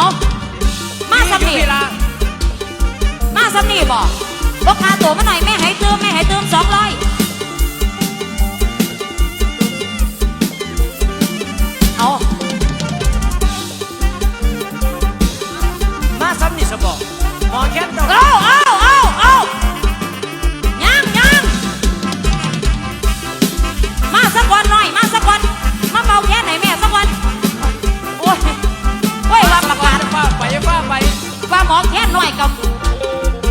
เอามาสำนีมาสำนีบอกบอกค่าตัวมาหน่อยแม่ให้เติมแม่ให้เติมสองร้อย ว่าหมอแค่หน่อยกับ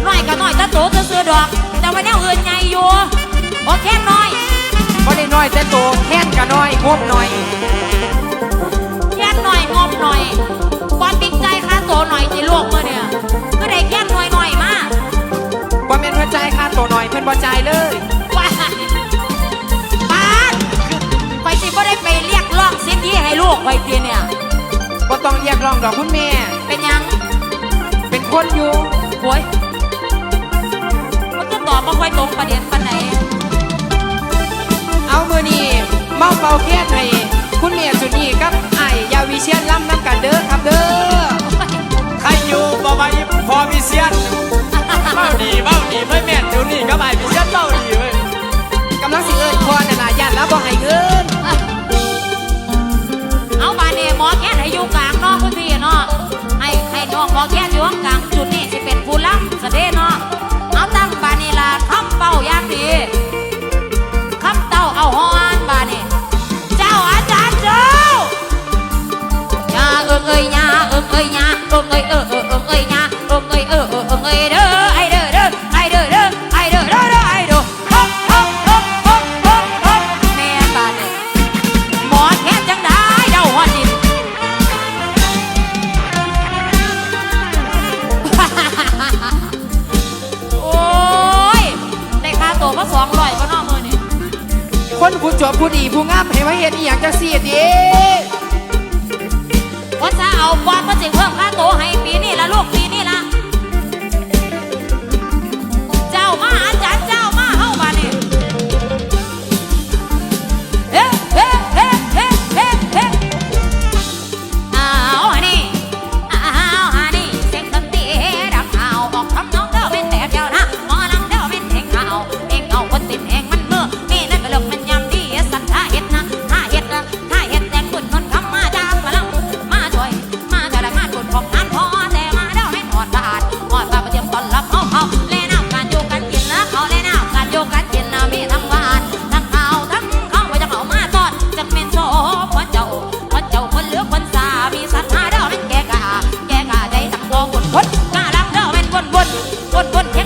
หน่อยกับหน่อยตะโตตะเสือดอก แต่ว่าแนวอื่นใหญ่อยู่หมอแค่หน่อยบ่ได้น้อยแต่โตแค้นก็น้อยงบน้อยแค่หน่อยงบหน่อยความติดใจค่าโตหน่อยจีโลกเมื่อเนี่ยก็ได้แค่หน่อยหน่อยมาบ่แม่นเพิ่นจ่ายค่าโตน้อยเพิ่นบ่จ่ายเลยว่าปานไปสิบ่ได้ไปเรียกร้องสิทธิให้ลูกไปเตียเนี่ยบ่ต้องเรียกร้องดอกคุณแม่ คนอยู่โวยมันก็ตอบมาค่อยตรงประเด็นปันไหน เอามือนี่เมาเป่าแค้นให้คุณแม่สุนีกับไอ้ายยาวิเชียนล่ำน้ำกันเด้อครับเด้อใครอยู่บ่มาอีพอมีเซียนเบ้าดีเบ้าดีไม่แม่นเดี๋ยวนี้ก็ไปมีเซียนเบ้าดีเว้ยกำลังสิเอิ้นพอน่ะล่ะย่านแล้วบ่ให้เงิน จวบผู้ดีผู้งามให้มาเห็นอีหยังจะเสียดีว่าจะเอาบอลมาสิเพิ่มค่าโตวให้ปีนี้ละลูกปีนี้ละเจ้ามา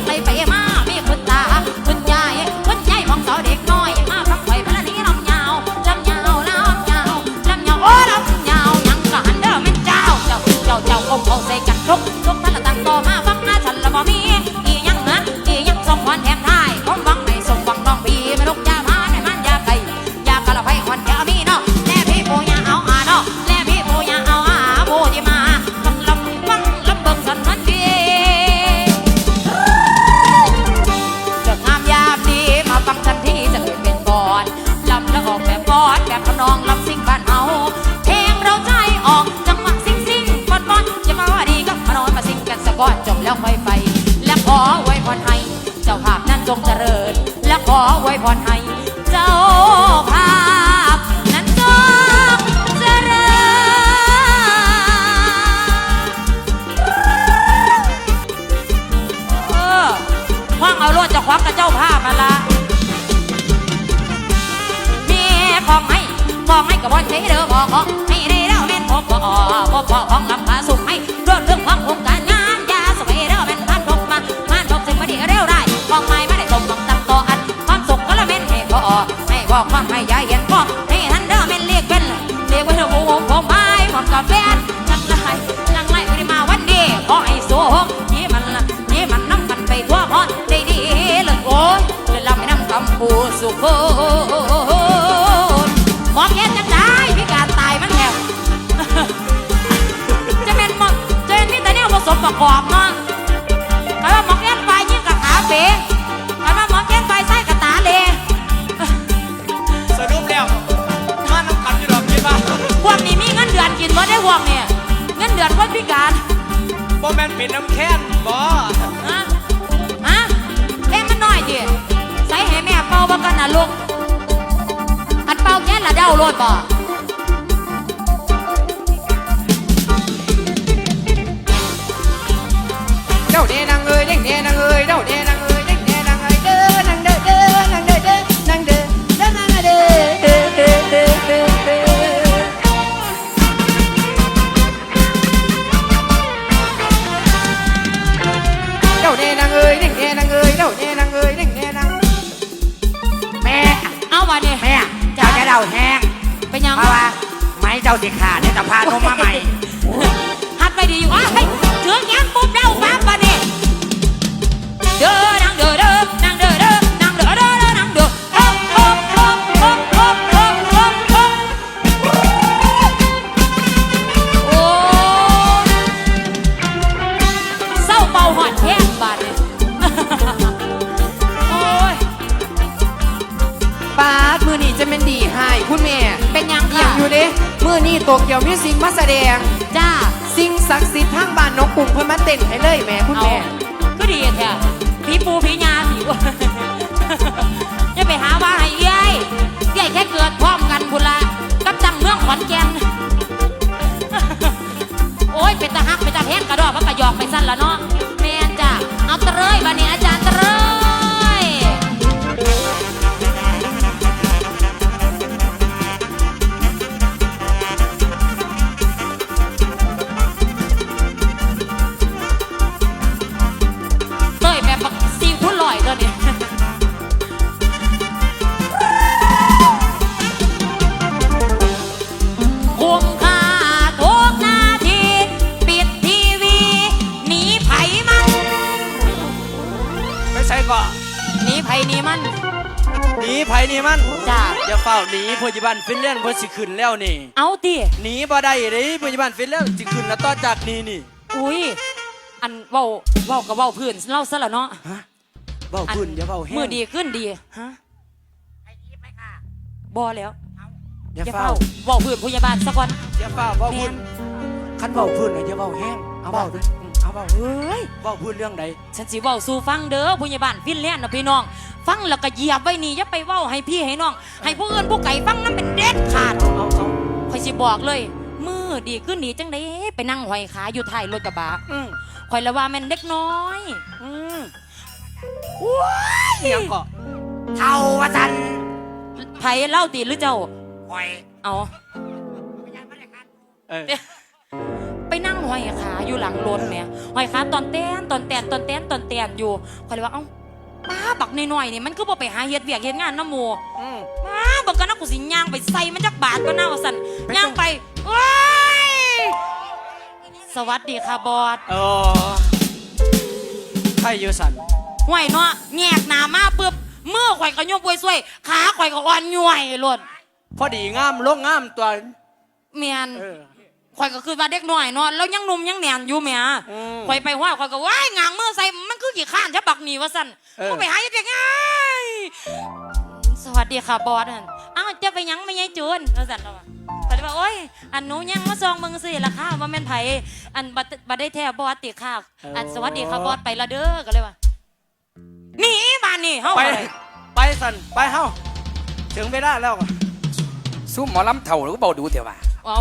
ไปไปมามีคุณตา พรให้เจ้าภาพ นั้นจงเจริญเออว่างเอารวดจะควักกับเจ้าภาพมาละมีของให้ของให้กับบอลใช้เด้อขอขอให้ได้เด้อแม่นพบพอพบพอของ ปูสุขหมอแค่จังได้พิการตายมันแถวจะเป็นหมดจะเป็นมีแต่เนี่ยผสมประกอบเนาะแต่ว่าหมอแก้นไฟยิ่งกับขาเป๋แต่ว่าหมอแก้นไฟไส้กับตาเลสรุปแล้วมาน้ำกันอยู่ดอกคิดว่าพวกนี้มีเงินเดือนกินบ่ได้พวกเนี่ยเงินเดือนคนพิการบ่แม่นเป็นน้ำแค้นบ่ นะลูกอันเป่าแค่ละเด้าโลดบ่เจ้าเดนังเอ้ยเด้งเดนังเอ้ย เจ้าสิขาดเนี่ยจะพานมมาใหม่ หัดไปดีอยู่อ้าวเฮ้ยถึงยังปุ๊บเด้าปั๊บมาดิเด้อนางเด้อเด้อนางเด้อเด้อนางเด้อเด้อเด้อนางเด้อโอ๊ะโอ๊ะโอ๊ะโอ๊ะโอ๊ะโอ๊ะโอ๊ะโอ๊ะโอ้เศร้าเป่าหอดแห้งบาดเนี่ยโอ้ย ปาดมือนี่จะเป็นดีให้คุณแม่ เป็นยังเอียค่ะงอยู่เด้มือนี่โตเกียวมิวสิกมาแสดง จ้าสิ่งศักดิ์สิทธิ์ทางบ้านนกปุ่งเพิ่นมาเต้นให้เลยแหม่คุณเอาแม่ ก็ดีแท้ผีปูผียาผีวจะไปหาว่าให้เอ้ยเอ้ยแค่เกิดพร้อมกันพุนละกับจังเมืองขอนแก่นโอ้ยเป็นตาฮักเป็นตาแพงกระดอกมันกระยอกไปสั้นละเนาะแม่นจ้ะเอาตะเลยบันนี้อาจารย์ตะเลย ก็หนีไผหนีมันหนีไผนี่มันจ้าอย่าเฝ้าหนีพยาบาลฟินแลนด์เพิ่นสิขึ้นแล้วนี่เอาติหนีบ่ได้เด้พยาบาลฟินแลนด์สิขึ้นแล้วต่อจากนี้นี่อุ้ยอันเว้าเว้ากับเว้าพื้นเล่าซะละเนาะฮะเว้าพื้นอย่าเว้าแห้งมือดีขึ้นดีฮะไอ้นี้ไหมค่ะบอแล้วอย่าอย่าเฝ้าเฝ้าเว้าพื้นพยาบาลสักวันอย่าเฝ้าเว้าแมพื้นนคันเว้าพื้นน่ะอย่าเว้าแห้งเอาเว้าด้วยอืม เอาเว้าเฮ้ยเว้าพื้นเรื่องใดฉันสิเว้าสู่ฟังเด้อพยาบาลฟินแลนด์นะพี่น้อง ฟังแล้วก็เหยียบไว้นี่อย่าไปเว้าให้พี่ให้น้อง ให้ผู้อื่นผู้ไก่ฟังนั้นเป็นเด็ดขาดเอาเอาข่อยสิบอกเลย มือดีขึ้นดีจังไดไปนั่งหอยขาอยู่ท้ายรถกระบะอืมข่อยละว่าแม่นเด็กน้อยอืมว้ายเอียงก็เท่าวะจันไผเล่าตีหรือเจ้าหอยเอาเออ ไปนั่งหอยขาอยู่หลังรถแหม่หอยขาตอนแต้นตอนแตนตอนแต้นตอนแตนอยู่ข่อยเลยว่าเอ้าป้าบักน้อยๆนี่มันคือบ่ไปหาเฮ็ดเวียกเฮ็ดงานน้ำหมู่อืมป้าบักก็นักกูสิย่างไปใส่มันจักบาทก็น่าว่าสั่นไปย่างจังไปว้ายสวัสดีค่ะบอสเออใครอยู่สันห่วยเนาะแงกหน้ามาปึ๊บมือข่อยก็ยกไว้ซวย ขาข่อยก็อ่อนย่วยโลดพอดีงามลงงามตัวเมียนเออ ข่อยก็คือว่าเด็กน้อยเนาะแล้วยังหนุ่มยังแหนนอยู่แหม่อืมข่อยไปว่าข่อยก็ว้ายงางมือใส่มันคือกี่ข้านจะบักหนีว่าสั่นเออ ก็ไปหาเฮ็ดยังไงสวัสดีค่ะบอสอั่นอ้าวจะไปหยังไม่ยายจูนว่าสั่นเราอะข่อยเลยว่าโอ้ยอันหนูยังมาซองเบิ่งสิล่ะค่ะว่าแม่นไผอันบัดบัดได้แท้บอสติค่ะอันสวัสดีค่ะบอสไปละเด้อก็เลยว่าหนีบ้านนี่เฮาไปก็เลยไปสันไปเฮ้าถึงเวลาแล้วซุ่มหมอลำเถ่าหรือเบาดูเถอะว่า เอา